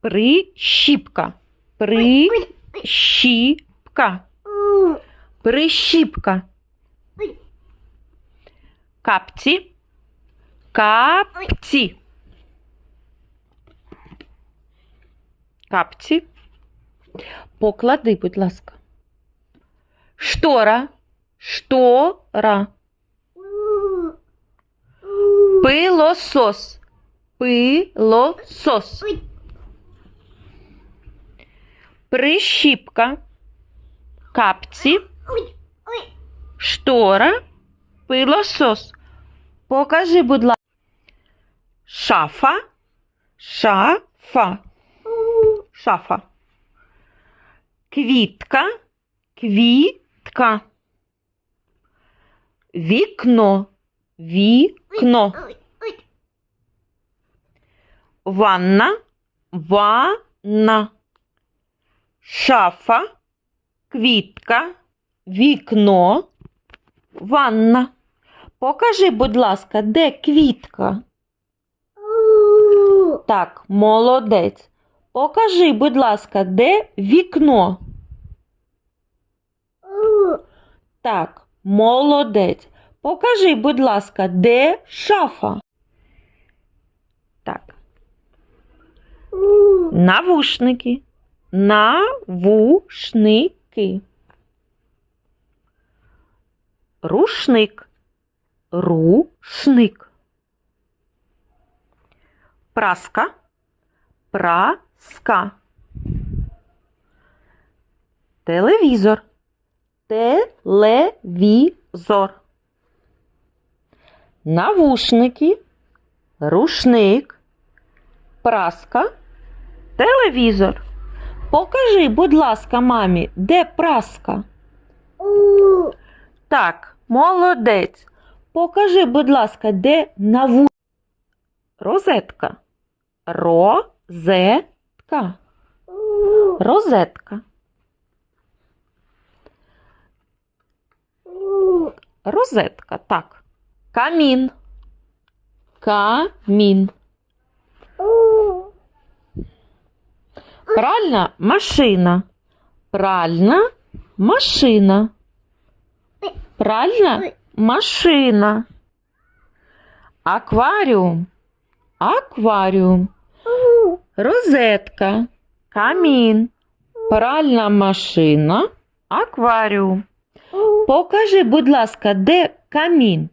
Прищіпка. Прищіпка. Прищіпка. Капці. Капці. Капці. Поклади, будь ласка. Штора. Штора. Пилосос. Пилосос. Прищіпка. Капці. Штора. Пилосос. Покажи, будь ласка. Шафа. Шафа. Шафа. Квітка. Квітка. Вікно. Вікно. Ванна. Ванна. Шафа. Квітка. Вікно. Ванна. Покажи, будь ласка, де квітка? Так, молодець. Покажи, будь ласка, де вікно? Так, молодець. Покажи, будь ласка, де шафа? Так. Навушники. Навушники. Рушник. Рушник. Праска. Праска. Телевізор. Телевізор. Навушники. Рушник. Праска. Телевізор. Покажи, будь ласка, мамі, де праска? Так, молодець. Покажи, будь ласка, де наву... Розетка. Розетка. Розетка. Розетка, так. Камін. Камін. Пральна машина. Пральна машина. Пральна машина. Акваріум. Акваріум. Розетка. Камін. Пральна машина. Акваріум. Покажи, будь ласка, де камін?